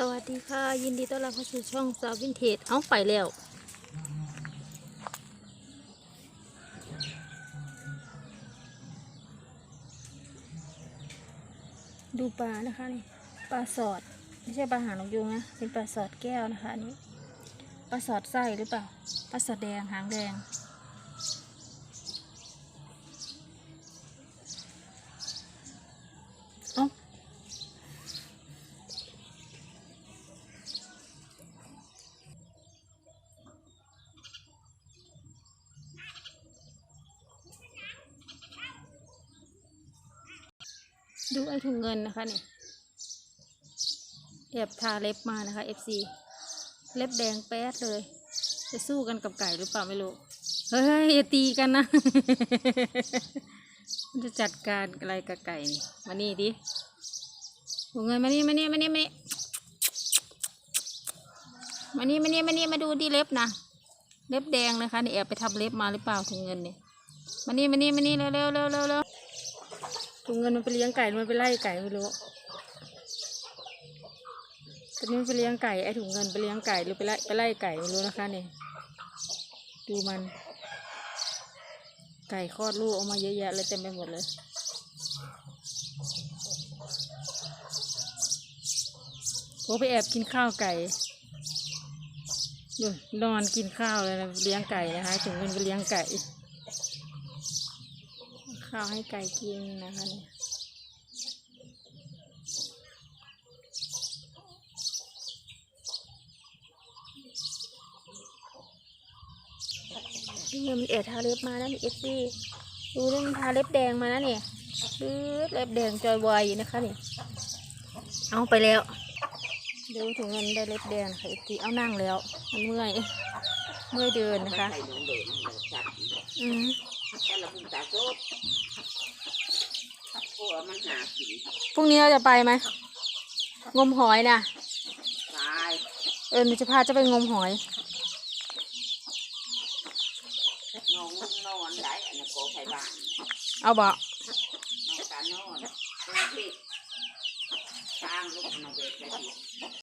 สวัสดีค่ะ ยินดีต้อนรับเข้าสู่ช่องสาววินเทจเอาไปแล้ว ดูปลานะคะนี่ปลาสอด ไม่ใช่ปลาหางนกยูงนะ เป็นปลาสอดแก้วนะคะนนี้ปลาสอดไส้หรือเปล่าปลาสอดแดงหางแดง ดูไอ้ถุงเงินนะคะเนี่ยแอบทาเล็บมานะคะ FC เล็บแดงแป๊ดเลย จะสู้กันกับไก่หรือเปล่าไม่รู้ เฮ้ยอย่าตีกันนะมันจะจัดการอะไรกับไก่นี่มานี่ดิถุงเงินมานี่มานี่มานี่มานี่มานี่มานี่มานี่มาดูดิเล็บนะเล็บแดงนะคะนี่แอบไปทำเล็บมาหรือเปล่าถุงเงินเนี่ยมานี่มานี่มานี่เร็วเร็วเร็วเร็ว เร็วถุงเงินมันไปเลี้ยงไก่ มันไปไล่ไก่ไม่รู้ตอนนี้มันไปเลี้ยงไก่ ไอ้ถุงเงินไปเลี้ยงไก่หรือไปไล่ไปไล่ไก่ไม่รู้นะคะเนี่ยดูมัน ไก่คลอดลูกออกมาเยอะแยะเลยเต็มไปหมดเลยโอ้ไปแอบกินข้าวไก่ดูนอนกินข้าวเลยนะเลี้ยงไก่นะคะถุงเงินไปเลี้ยงไก่ ข้าวให้ไก่กินนะคะเนี่ยนี่มันเอ็ดทาเล็บมาแล้วนี่เอฟซีดูนี่มันทาเล็บแดงมาแล้วเนี่ยเล็บแดงจอยวัยนะคะนี่เอาไปแล้วดูถึงเงินได้เล็บแดงค่ะเอฟซีเอานั่งแล้วมันเมื่อยเมื่อยเดินนะคะองเดินเลยจัดอืม แต่ละพุ่งตาโซดพวกมันหากินพรุ่งนี้เราจะไปไหมงมหอยนะตายเออหนูจะพาเจะไปงมหอยน้องนอนได้อันนี้โกไฟบ้านเอาบ่น้องตานอนเป็นผิดสร้างลูกน้องเวทไปผิด